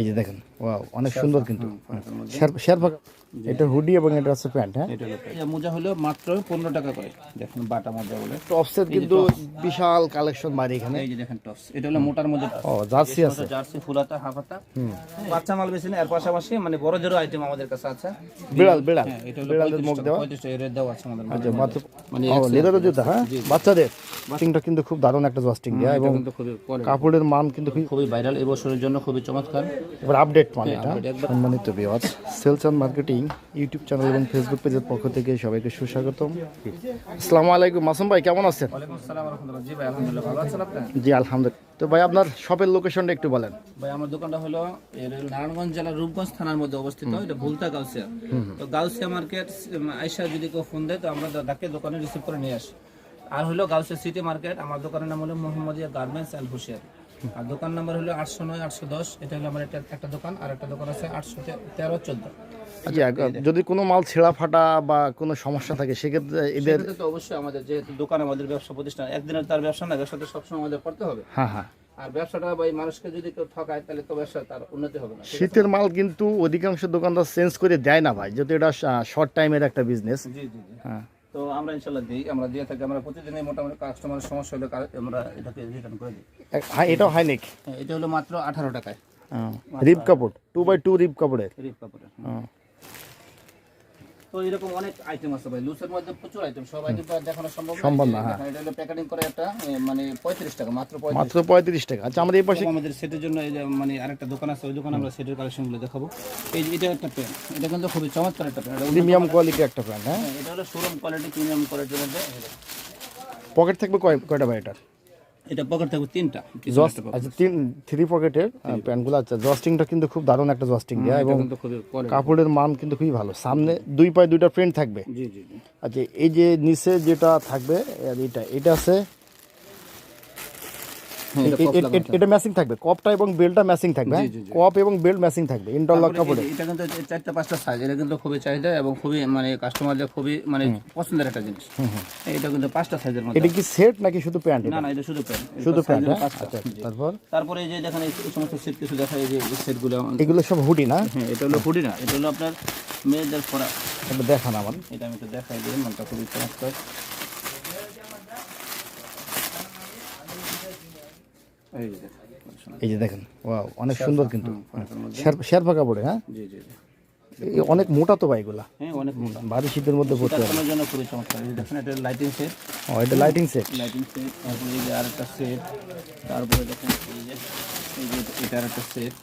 এই যে দেখেন ওয়াও অনেক সুন্দর কিন্তু। শেরপা এটা হুডি এবং এটা হচ্ছে প্যান্ট হ্যাঁ? এটা মোজা হলো মাত্র পনেরো টাকা করে। দেখুন বাটা মোজা বলে। টপসের কিন্তু বিশাল কালেকশন বাইরে এখানে। এই যে দেখেন টপস এটা হলো মোটার মধ্যে ও জার্সি আছে। জার্সি ফুলাতা হাফাতা। বাচ্চা মাল বেশি না এর পাশাপাশি মানে বড় জোর আইটেম আমাদের কাছে আছে। বিড়াল বিড়াল। হ্যাঁ এটা হলো বিড়ালের মুখ দেওয়া। রেট দেওয়া আছে আমাদের আচ্ছা মাত্র মানে ও লেদারের জুতা হ্যাঁ? বাচ্চাদের। জাস্টিংটা কিন্তু খুব দারুণ একটা জাস্টিং দেওয়া এবং কাপড়ের মান কিন্তু খুবই খুবই ভাইরাল এবছরের জন্য খুবই চমৎকার। এবার আপডেট মানে এটা। সম্মানিত বিওয়াজ sales and marketing YouTube channel এবং ফেসবুক পেজের পক্ষ থেকে সবাইকে সুস্বাগতম। আসসালামু আলাইকুম মাসুম ভাই কেমন আছেন? ওয়ালাইকুম আসসালাম রহমতুল্লাহ। জি আলহামদুলিল্লাহ ভালো আছেন আপনি? জি আলহামদুলিল্লাহ। তো ভাই আপনার শপের লোকেশনটা একটু বলেন। ভাই আমার দোকানটা হলো নারায়ণগঞ্জ জেলার রূপগঞ্জ থানার মধ্যে অবস্থিত এটা ভুলতা গাউসিয়া। তো গাউসিয়া মার্কেট আইসা যদি কেউ ফোন দেয় তো আমরা ডাকে দোকানে রিসিভ করে নিয়ে আসি। আর হলো গাউসিয়া সিটি মার্কেট আমার দোকানের নাম হলো মোহাম্মদিয়া গার্মেন্টস অ্যান্ড হুশিয়ার আর দোকান নাম্বার হলো আটশো নয় আটশো দশ। এটা হলো আমার একটা একটা দোকান আর একটা দোকান আছে আটশো তেরো চোদ্দ। আচ্ছা যদি কোনো মাল ছেঁড়া ফাটা বা কোনো সমস্যা থাকে সেক্ষেত্রে এদের তো অবশ্যই আমাদের যেহেতু দোকান আমাদের ব্যবসা প্রতিষ্ঠান একদিনের তার ব্যবসা না ব্যবসা তো সবসময় আমাদের করতে হবে। হ্যাঁ হ্যাঁ। আর ব্যবসাটা বা এই মানুষকে যদি কেউ ঠকায় তাহলে তো ব্যবসা তার উন্নতি হবে না। শীতের মাল কিন্তু অধিকাংশ দোকানদার চেঞ্জ করে দেয় না ভাই যেহেতু এটা শর্ট টাইমের একটা বিজনেস জি জি জি। হ্যাঁ। তো আমরা ইনশাল্লাহ দিই আমরা দিয়ে থাকি আমরা প্রতিদিনই মোটামুটি কাস্টমারের সমস্যা হলে আমরা এটাকে রিটার্ন করে দিই। হ্যাঁ এটাও হাই নেক এটা হলো মাত্র আঠারো টাকায়। রিপ কাপড় টু বাই টু রিপ কাপড়ের? রিপ কাপড়ের হ্যাঁ। তো এরকম অনেক আইটেম আছে ভাই। লুসের মধ্যে প্রচুর আইটেম সব আইটেম দেখানো সম্ভব না। সম্ভব না, হ্যাঁ। এটা হলো প্যাকেটিং করে একটা মানে পঁয়ত্রিশ টাকা মাত্র পঁয়ত্রিশ। মাত্র পঁয়ত্রিশ টাকা। আচ্ছা আমাদের এই পাশে আমাদের সেটের জন্য এই যে মানে আরেকটা দোকান আছে ওই দোকানে আমরা সেটের কালেকশনগুলো দেখাবো। এই এটা একটা পেন এটা কিন্তু খুবই চমৎকার একটা পেন প্রিমিয়াম কোয়ালিটি একটা প্যান্ট হ্যাঁ? এটা হলো শোরুম কোয়ালিটি প্রিমিয়াম কোয়ালিটির মধ্যে। পকেট থাকবে কয় কয়টা ভাই এটার? এটা পকেট থাকবে তিনটা। আচ্ছা তিন থ্রি পকেটের প্যান্টগুলো আচ্ছা জস্টিংটা কিন্তু খুব দারুণ একটা জস্টিং দেওয়া এবং। কাপড়ের মান কিন্তু খুবই ভালো সামনে দুই পায়ে দুইটা প্রিন্ট থাকবে জি জি আচ্ছা এই যে নিচে যেটা থাকবে এটা এটা আছে এটা ম্যাচিং থাকবে। কপটা এবং বেল্টটা ম্যাচিং থাকবে হ্যাঁ? কপ এবং বেল্ট ম্যাচিং থাকবে ইন্টারলক তারপরে কাপড়ে এটা কিন্তু চারটা পাঁচটা সাইজ এটা কিন্তু খুবই চাহিদা এবং খুবই মানে কাস্টমারদের খুবই মানে পছন্দের একটা জিনিস। এটা কিন্তু পাঁচটা সাইজের মধ্যে। এটা কি সেট নাকি শুধু প্যান্ট না না এটা শুধু প্যান্ট শুধু প্যান্ট হ্যাঁ? আচ্ছা জি। তারপর? তারপরে এই যে দেখেন এই সমস্ত সেট কিছু দেখা এই যে সেটগুলো এগুলো সব হুডি না? হ্যাঁ এটা হলো হুডি না এটা হলো আপনার মেয়েদের পরা এটা দেখান আমার। এটা আমি একটু দেখাই দিই মানটা খুবই চমৎকার। এই যে দেখেন, ওয়াও অনেক সুন্দর কিন্তু। শেরপা কাপড়ে হ্যাঁ? জি জি জি। অনেক মোটা তো ভাই এগুলা? হ্যাঁ অনেক মোটা। ভারী শীতের মধ্যে পড়তে পারে কাস্টমারের জন্য খুবই চমৎকার। দেখেন এটা লাইটিং সেট ও এটা লাইটিং সেট লাইটিং সেট তারপরে এই যে আরেকটা সেট তারপরে দেখেন এই যে এই যে এটা আরেকটা সেট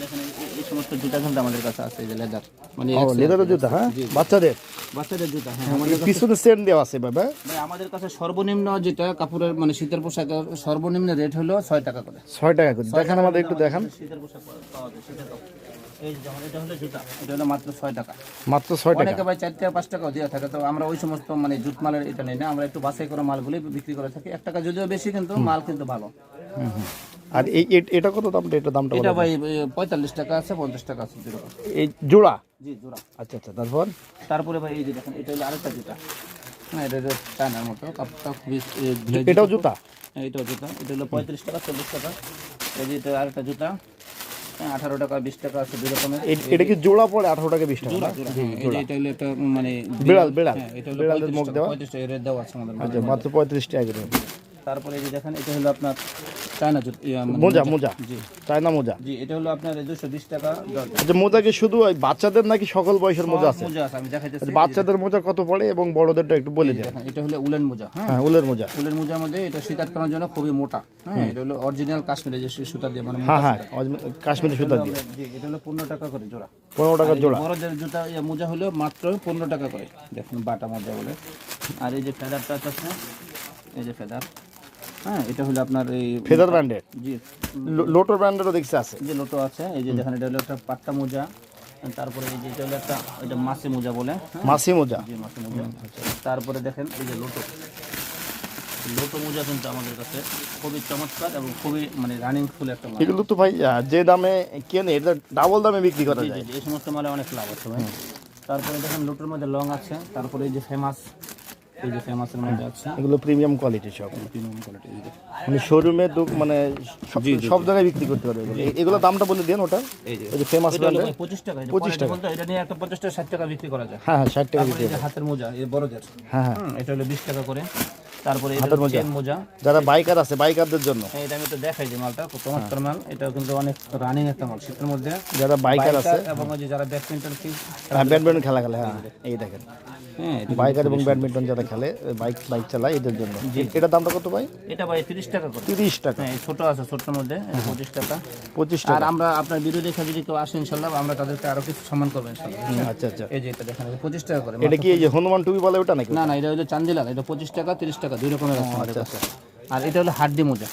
দেখেন এই- এই সমস্ত জুতা কিন্তু আমাদের কাছে আছে এই যে লেদার মানে ও লেদারের জুতা হ্যাঁ? বাচ্চাদের? বাচ্চাদের জুতা হ্যাঁ আমাদের পিছনে সেট দেওয়া আছে বাবা। ভাই, আমাদের কাছে সর্বনিম্ন যেটা কাপড়ের মানে শীতের পোশাকের সর্বনিম্ন রেট হলো ছয় টাকা করে। ছয় টাকা করে। দেখান আমাদের একটু দেখান। শীতের পোশাক পাওয়া যায় শীতের এই যেমন এটা হলো জুতা এটা হলো মাত্র টাকা। মাত্র টাকা। অনেকে ভাই চার টাকা পাঁচ টাকাও দেওয়া থাকে তো আমরা ওই সমস্ত মানে জুট মালের এটা নেই না আমরা একটু বাছাই করা মালগুলি বিক্রি করে থাকি। এক টাকা যদিও বেশি কিন্তু মাল কিন্তু ভালো। হুম। আর এই এটা কত দামটা এটা দামটা এটা ভাই পঁয়তাল্লিশ টাকা আছে পঞ্চাশ টাকা আছে এই জোড়া? জি জোড়া। আচ্ছা আচ্ছা তারপর? তারপরে ভাই এই যে দেখেন এটা হলো আরেকটা জুতা। হ্যাঁ এটা চায়নার মতো কাপড়টা খুবই এটাও। জুতা? হ্যাঁ, এটাও জুতা। এটা হলো পঁয়ত্রিশ টাকা চল্লিশ টাকা। এই যে এটা আরেকটা জুতা। হ্যাঁ আঠারো টাকা বিশ টাকা আছে দুই রকমের। এটা কি জোড়া পড়ে আঠারো টাকা বিশ টাকা জোড়া এটা হলো একটা মানে বিড়াল, বিড়াল। হ্যাঁ, বিড়ালের মুখ টাকা, দেওয়া? পঁয়ত্রিশ টাকা দেওয়া আছে আমাদের আচ্ছা মাত্র পঁয়ত্রিশ টাকা তারপরে এই যে দেখেন এটা হলো আপনার চায়না মানে মোজা মোজা। জি। চায়না মোজা। জি এটা হলো আপনার দুশো বিশ টাকা দর। আচ্ছা মোজা কি শুধু ওই বাচ্চাদের নাকি সকল বয়সের মোজা আছে? মোজা আছে আমি দেখাইতেছি। আচ্ছা, বাচ্চাদের মোজা কত পড়ে এবং বড়দেরটা একটু বলে দেন। এটা হলো উলেন মোজা হ্যাঁ? হ্যাঁ উলের মোজা। উলেন মোজার মধ্যে এটা শীত আটকানোর জন্য খুবই মোটা হ্যাঁ? এটা হলো অরিজিনাল কাশ্মীরে যে সুতা দিয়ে মানে হ্যাঁ হ্যাঁ কাশ্মীরি সুতা দিয়ে। জি এটা হলো পনেরো টাকা করে জোড়া। পনেরো টাকার জোড়া। বড়দের জুতা মোজা হলো মাত্র পনেরো টাকা করে। দেখুন বাটা মোজা বলে। আর এই যে ফেদারটা আছে এই যে ফেদার। হ্যাঁ এটা হলো আপনার এই ফেদার ব্র্যান্ডের? জি। লোটোর ব্র্যান্ডেরও দেখছি আছে। যে লোটো আছে এই যে দেখেন এটা হলো একটা পাট্টা মোজা তারপরে এই যে এটা হলো একটা এটা মাছি মোজা বলে হ্যাঁ? মাসি মোজা। জি মাছি মোজা। তারপরে দেখেন এই যে লোটো। লোটো মোজা কিন্তু আমাদের কাছে খুবই চমৎকার এবং খুবই মানে রানিং ফুল একটা মাল। এগুলো তো ভাই যে দামে কেনে এটা ডাবল দামে বিক্রি করা যায়। এই সমস্ত মালে অনেক লাভ আছে ভাই। তারপরে দেখেন লোটোর মধ্যে লং আছে তারপরে এই যে ফেমাস এই যে ফেমাসের মধ্যে আছে। এগুলো প্রিমিয়াম কোয়ালিটি সব প্রিমিয়াম কোয়ালিটি মানে শোরুমে মানে সব সব জায়গায় বিক্রি করতে পারবে এগুলো। দামটা বলে দেন ওটা। এই যে। ফেমাস টাকা এটা 25 টাকা। এটা নিয়ে একটা পঞ্চাশ টাকা ষাট টাকা বিক্রি করা যায়। হ্যাঁ হ্যাঁ ষাট টাকা বিক্রি হাতের মোজা এই বড়দের। হ্যাঁ হ্যাঁ। এটা হলো বিশ টাকা করে। তারপরে হাতের মোজা। মোজা। যারা বাইকার আছে বাইকারদের জন্য। হ্যাঁ, এটা আমি তো দেখাই যে মালটা মাল। এটা কিন্তু অনেক রানিং একটা মাল শীতের মধ্যে। যারা বাইকার আছে। এবং যারা হ্যাঁ, ব্যাডমিন্টন খেলা খেলে হ্যাঁ। এই দেখেন। হ্যাঁ এটা- বাইকার এবং ব্যাডমিন্টন যারা খেলে বাইক বাইক চালায় এদের জন্য। এটার দামটা কত ভাই? এটা ভাই তিরিশ টাকা করে। তিরিশ টাকা। হ্যাঁ ছোট আছে ছোটর মধ্যে এই পঁচিশ টাকা। পঁচিশ আর আমরা আপনার ভিডিও দেখে যদি কেউ আসে ইনশাল্লাহ আমরা তাদেরকে আরও কিছু সম্মান করব ইনশাল্লাহ। আচ্ছা আচ্ছা। এই যে এটা দেখেন পঁচিশ টাকা করে। এটা কি এই যে হনুমান টুপি বলে ওটা নাকি? না না এটা হলো চান্দিলাল এটা পঁচিশ টাকা তিরিশ টাকা দুই রকমের আছে কাছে। আর এটা হলো হাড্ডি মোজা।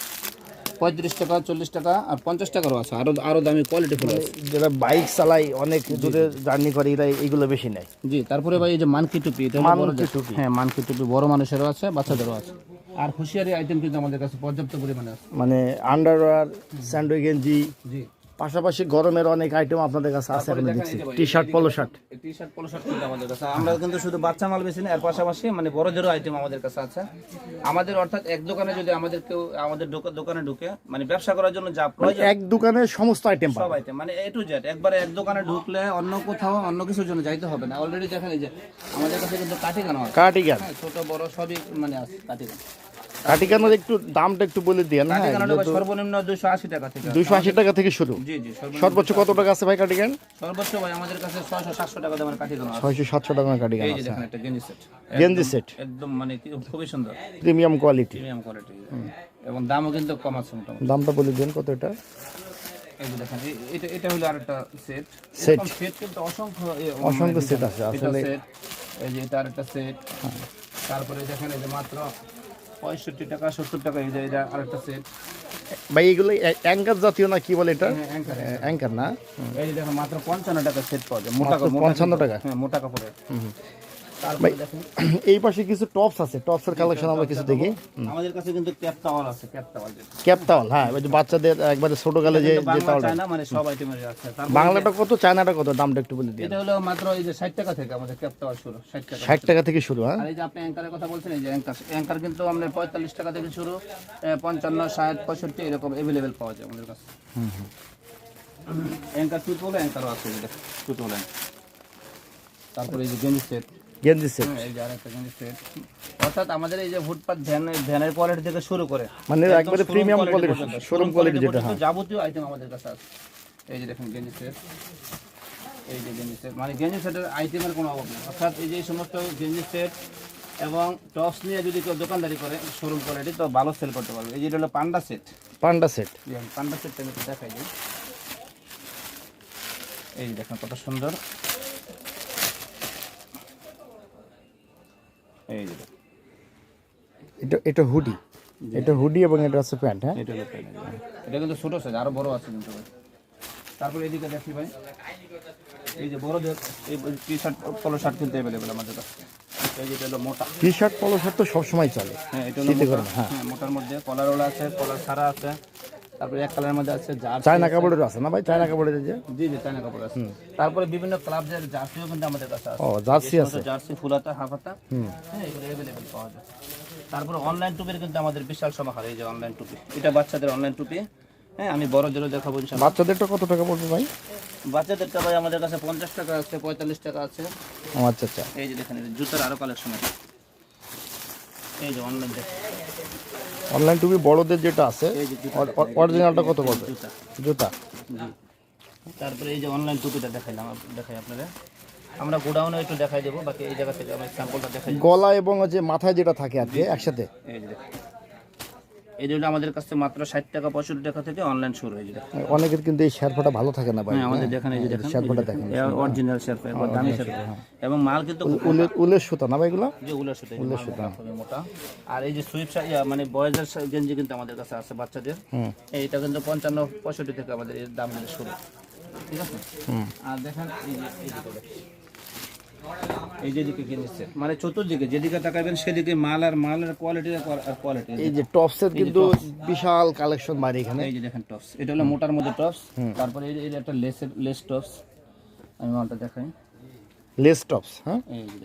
পঁয়ত্রিশ টাকা চল্লিশ টাকা আর পঞ্চাশ টাকারও আছে। আরও আরও দামি কোয়ালিটি ফুল আছে। যারা বাইক চালায় অনেক দূরে জার্নি করে এরা এইগুলো বেশি নেয়। জি তারপরে ভাই এই যে মানকি টুপি মানকি টুপি। হ্যাঁ মানকি টুপি বড় মানুষেরও আছে বাচ্চাদেরও আছে। আর হুঁশিয়ারি আইটেম কিন্তু আমাদের কাছে পর্যাপ্ত পরিমাণে আছে। মানে আন্ডারওয়্যার স্যান্ডো গেঞ্জি জি। পাশাপাশি গরমের অনেক আইটেম আপনাদের কাছে আছে দেখছি। T shirt polo shirt T shirt polo shirt কিন্তু আমাদের কাছে। আমরা কিন্তু শুধু বাচ্চা মাল বেশি না এর পাশাপাশি মানে বড়দেরও আইটেম আমাদের কাছে আছে। আমাদের অর্থাৎ এক দোকানে যদি আমাদের কেউ আমাদের দোকানে ঢুকে মানে ব্যবসা করার জন্য যা প্রয়োজন এক দোকানে সমস্ত আইটেম সব আইটেম মানে এ টু জেড একবারে এক দোকানে ঢুকলে অন্য কোথাও অন্য কিছুর জন্য যাইতে হবে না। অলরেডি দেখেন এই যে আমাদের কাছে কিন্তু কাঠি গানো আছে। কার্টিগান হ্যাঁ ছোট বড় সবই মানে আছে কাঠি গান একটু দামটা একটু বলে দিয়ে না ভাই সর্বনিম্ন দুশো আশি টাকা থেকে। দুইশো আশি টাকা থেকে শুরু। জি জি সর্বোচ্চ কত টাকা আছে ভাই কার্টিগান সর্বোচ্চ ভাই আমাদের কাছে ছয়শো সাতশো টাকা দামের আছে। ছয়শো সাতশো টাকা আছে। একটা গেঞ্জি সেট গেঞ্জি সেট একদম মানে খুবই সুন্দর। প্রিমিয়াম কোয়ালিটি প্রিমিয়াম কোয়ালিটি এবং দামও কিন্তু কম আছে মোটামুটি। দামটা বলে দিন কত এটা? এটা এটা হলো আরেকটা সেট Set. সেট কিন্তু অসংখ্য অসংখ্য মানে আছে, আসলে- এই যে এটা আরেকটা সেট তারপরে দেখেন এই যে মাত্র পঁয়ষট্টি টাকা সত্তর টাকা এই যে এটা আরেকটা সেট ভাই এগুলো অ্যাঙ্কার জাতীয় না কি বলে এটা? অ্যাঙ্কার অ্যাঙ্কার না? এই দেখো মাত্র পঞ্চান্ন টাকা সেট পাওয়া যায় মোটা 55 টাকা? হ্যাঁ মোটা কাপড়ের। দেখেন এই পাশে কিছু টপস আছে টপসের কালেকশন আমরা কিছু দেখি। আমাদের কাছে কিন্তু ক্যাপ টাওয়াল আছে ক্যাপ টাওয়াল ক্যাপ টাওয়াল হ্যাঁ ওই যে বাচ্চাদের একবারে ছোট গালে যে যে টাওয়ালটা মানে সব আইটেমের আছে। বাংলাটা কত চায়নাটা কত? দামটা একটু বলে দিন। এটা হলো মাত্র এই যে ষাট টাকা থেকে আমাদের ক্যাপ টাওয়াল শুরু ষাট টাকা ষাট টাকা থেকে শুরু হ্যাঁ? আর এই যে আপনি অ্যাঙ্কারের কথা বলছেন এই যে অ্যাঙ্কার অ্যাঙ্কার কিন্তু আমরা পঁয়তাল্লিশ টাকা থেকে শুরু এ, পঞ্চান্ন ষাট পঁয়ষট্টি এরকম অ্যাভেলেবেল পাওয়া যায় আমাদের কাছে। অ্যাঙ্কার টু তোলে অ্যাঙ্কারও আছে এই যে টু তারপরে এই যে গেঞ্জি সেট গেঞ্জি সেট এই যে আরেকটা গেঞ্জি সেট অর্থাৎ আমাদের এই যে ফুটপাত ভ্যান ভ্যানের কোয়ালিটি থেকে শুরু করে মানে একবারে প্রিমিয়াম কোয়ালিটি শোরুম কোয়ালিটি যেটা হ্যাঁ। যাবতীয় আইটেম আমাদের কাছে আছে। এই যে দেখুন গেঞ্জি সেট এই যে গেঞ্জি সেট মানে গেঞ্জি সেটের আইটেমের কোনো অভাব নেই। অর্থাৎ এই যে সমস্ত গেঞ্জি সেট এবং টপস নিয়ে যদি কেউ দোকানদারি করে শোরুম কোয়ালিটি তো ভালো সেল করতে পারবে। এই যে হলো panda set panda set panda সেটটা আমি দেখাই দিই। এই যে দেখুন কত সুন্দর। এই যে এটা এটা হুডি এটা হুডি এবং এটা আছে প্যান্ট হ্যাঁ? এটা হলো প্যান্ট এটা কিন্তু ছোট সাইজ আরও বড় আছে কিন্তু তারপরে এদিকে দেখি ভাই। এই যে বড়দের এই টি শার্ট পলো শার্ট কিন্তু অ্যাভেলেবেল আমাদের কাছে। এই যে এটা হলো মোটা। টি শার্ট পলো শার্ট তো সবসময় চলে। হ্যাঁ এটা হলো মোটা। হ্যাঁ। মোটার মধ্যে কলারওয়ালা আছে কলার ছাড়া আছে। তারপরে এক কালারের মধ্যে আছে চায়না কাপড়ের আছে না ভাই? চায়না কাপড়ের যে? জি জি চায়না কাপড় আছে। তারপরে বিভিন্ন ক্লাবের জার্সিও কিন্তু আমাদের কাছে আছে। ও জার্সি আছে। জার্সি ফুলাতা হাফাতা হ্যাঁ এগুলো অ্যাভেলেবেল পাওয়া যায়। তারপরে অনলাইন টুপির কিন্তু আমাদের বিশাল সমাহার এই যে অনলাইন টুপি এটা বাচ্চাদের অনলাইন টুপি হ্যাঁ আমি বড়দেরও দেখাবো ইনশাল্লাহ বাচ্চাদেরটা কত টাকা পড়বে ভাই? বাচ্চাদেরটা ভাই আমাদের কাছে পঞ্চাশ টাকা আছে পঁয়তাল্লিশ টাকা আছে। ও আচ্ছা আচ্ছা। এই যে দেখেন জুতার আরও কালেকশন আছে। এই যে অনলাইন অনলাইন টুপি বড়দের যেটা আছে অরিজিনালটা কত পড়বে জুতা। জুতা তারপরে এই যে অনলাইন টুপিটা দেখাইলাম দেখাই আপনারা আমরা গোডাউনে একটু দেখাই দেবো বাকি এই জায়গা থেকে আমরা স্যাম্পলটা দেখাই। গলা এবং যে মাথায় যেটা থাকে আর কি একসাথে? এই দেখুন। জন্য আমাদের কাছে মাত্র ষাট টাকা পঁয়ষট্টি টাকা থেকে অনলাইন শুরু হয়ে যাবে অনেকের কিন্তু এই শেরফাটা ভালো থাকে না ভাই। হ্যাঁ আমাদের দেখেন এই যে দেখেন। শেরফাটা দেখেন। অরিজিনাল শেরপা একবার দামি শেরপা এবং মাল কিন্তু উলের উলের সুতা না ভাই এগুলো? যে উলের সুতো উলের সুতো। মোটা। আর এই যে সুইপ মানে বয়েজের গেঞ্জি কিন্তু আমাদের কাছে আছে বাচ্চাদের। এইটা কিন্তু পঞ্চান্ন পঁয়ষট্টি থেকে আমাদের এর দাম শুরু। ঠিক আছে? আর দেখেন এই যে এই দিকে দেখেন। এই যে দিকে কিনেছে মানে চতুর্দিকে যেদিকে তাকাবেন সেদিকে মাল আর মালের কোয়ালিটি আর কোয়ালিটি এই যে টপসের কিন্তু বিশাল কালেকশন বাইরে এখানে। এই যে দেখেন টপস এটা হলো মোটার মধ্যে টপস তারপরে এই যে- এই যে একটা লেসের লেস টপস আমি মালটা দেখাই। লেস টপস হ্যাঁ?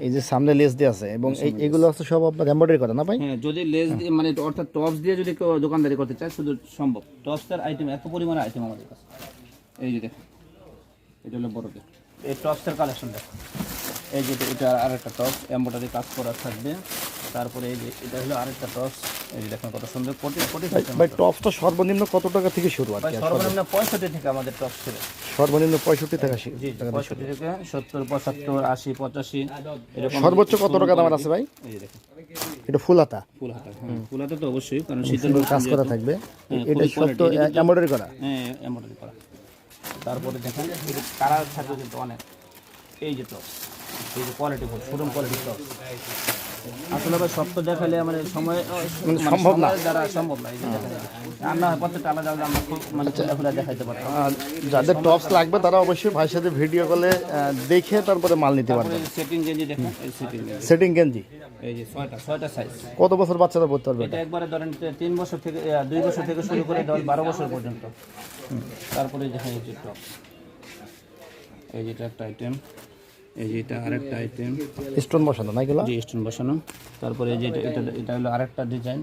এই যে সামনে লেস দিয়ে আছে এবং এই এগুলো আছে সব আপনার এমব্রয়ডারি করা না ভাই? হ্যাঁ যদি লেস দিয়ে মানে অর্থাৎ টপস দিয়ে যদি কেউ দোকানদারি করতে চায় শুধু সম্ভব। টপসের আইটেম এত পরিমাণে আইটেম আমাদের কাছে। এই যে দেখুন। এটা হলো বড়দের। এই টপসের কালেকশন দেখুন এই যে এটা- আরেকটা টপ এম্বয়ডারি কাজ করা থাকবে। তারপরে এই যে এটা হলো আরেকটা টপস এই যে দেখুন কত সুন্দর কোটি কোটি ভাই টপসটা সর্বনিম্ন কত টাকা থেকে শুরু আর কি সর্বনিম্ন পঁয়ষট্টি থেকে আমাদের টপস ছিল। সর্বনিম্ন পঁয়ষট্টি টাকা জি পঁয়ষট্টি থেকে সত্তর পঁচাত্তর আশি পঁচাশি এরকম সর্বোচ্চ কত টাকা দামের আছে ভাই? এই দেখুন। এটা ফুল হাতা। ফুল হাতা হ্যাঁ ফুল হাতা তো অবশ্যই কারণ শীতের কাজ করা থাকবে। হ্যাঁ, এটা সত্য এমব্রয়ডারি করা। হ্যাঁ এমব্রয়ডারি করা। তারপরে দেখেন কালার থাকবে কিন্তু অনেক। এই যে টপ এই যে quality full showroom quality top আসলে ভাই সব তো দেখালে মানে সময় সম্ভব না। দ্বারা সম্ভব না এই যে রান্না হয় প্রত্যেকটা আলাদা আলাদা আমরা খুব মানে খোলা খোলা দেখাইতে পারতাম। যাদের টপস লাগবে। তারা অবশ্যই ভাইয়ের সাথে ভিডিও কলে দেখে তারপরে মাল নিতে পারবে। সেটিং গেঞ্জি দেখেন এই সেটিং গেঞ্জি। সেটিং গেঞ্জি? এই যে ছয়টা ছয়টা সাইজ কত বছর বাচ্চারা পড়তে পারবে এটা একবারে ধরেন তিন বছর থেকে দুই বছর থেকে শুরু করে ধরেন বারো বছর পর্যন্ত। তারপরে দেখেন এই যে টপ এই যেটা একটা আইটেম এই যে এটা আরেকটা আইটেম স্টোন বসানো না এগুলো? যে স্টোন বসানো। তারপরে এই যে এটা এটা হলো আরেকটা ডিজাইন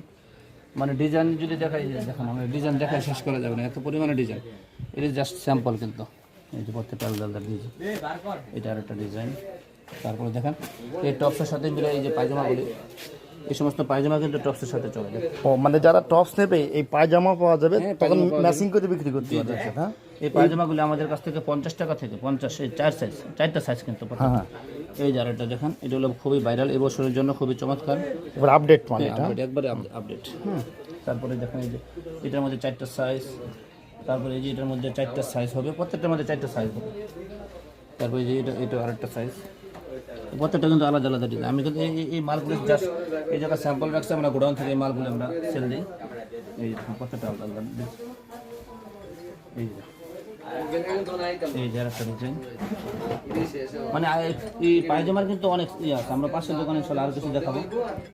মানে ডিজাইন যদি দেখাই দেখানো আমরা ডিজাইন দেখাই শেষ করা যাবে না এত পরিমাণে ডিজাইন এটা জাস্ট স্যাম্পল কিন্তু। এই যে প্রত্যেকটা আলাদা আলাদা ডিজাইন এটা আরেকটা ডিজাইন তারপরে দেখেন এই টপসের সাথে মিলে এই যে পায়জামাগুলি। এই সমস্ত পায়জামা কিন্তু টপসের সাথে চলে যায়। ও মানে যারা টপস নেবে এই পায়জামা পাওয়া যাবে হ্যাঁ, তখন ম্যাচিং করে বিক্রি করতে পারবে হ্যাঁ? এই পায়জামাগুলো আমাদের কাছ থেকে পঞ্চাশ টাকা থেকে পঞ্চাশ এই চার সাইজ চারটা সাইজ কিন্তু প্রত্যেকটা। হ্যাঁ। এই আরেকটা দেখেন এটা হলো খুবই ভাইরাল এবছরের জন্য খুবই চমৎকার। এবার আপডেট মানে এটা আপডেট একবারে আপডেট হুম তারপরে দেখেন এই যে এটার মধ্যে চারটা সাইজ তারপরে এই যে এটার মধ্যে চারটা সাইজ হবে প্রত্যেকটার মধ্যে চারটা সাইজ হবে। তারপরে এই যে এটা এটা আরেকটা সাইজ প্রত্যেকটা কিন্তু আলাদা আলাদা ডিজাইন। আমি কিন্তু এই মালগুলো জাস্ট এই জায়গায় স্যাম্পল রাখছি, আমরা গোডাউন থেকে এই মালগুলো আমরা সেল দিই। এই প্রত্যেকটা আলাদা আলাদা এই মানে এই পায়জামার কিন্তু অনেক ইয়ে আছে। আমরা পাশের দোকানে চলে আরও কিছু দেখাবো।